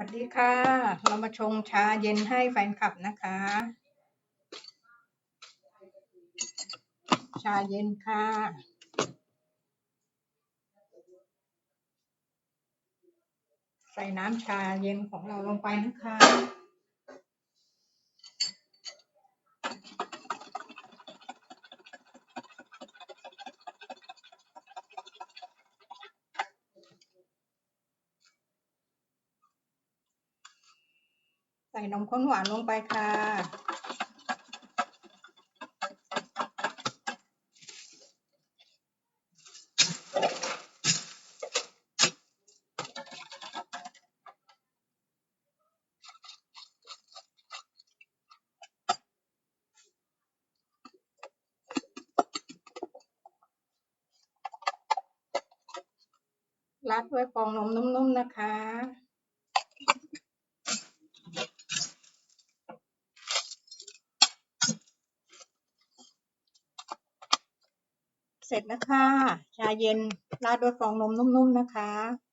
วัสดีค่ะ เรามาชงชาเย็นให้แฟนคลับนะคะ ชาเย็นค่ะ ใส่น้ำชาเย็นของเราลงไปนะคะ ใส่นมข้นหวานลงไปค่ะ รัดด้วยฟองนมนุ่มๆนะคะ เสร็จแล้วค่ะ ชาเย็นราดด้วยฟองนมนุ่มๆนะคะ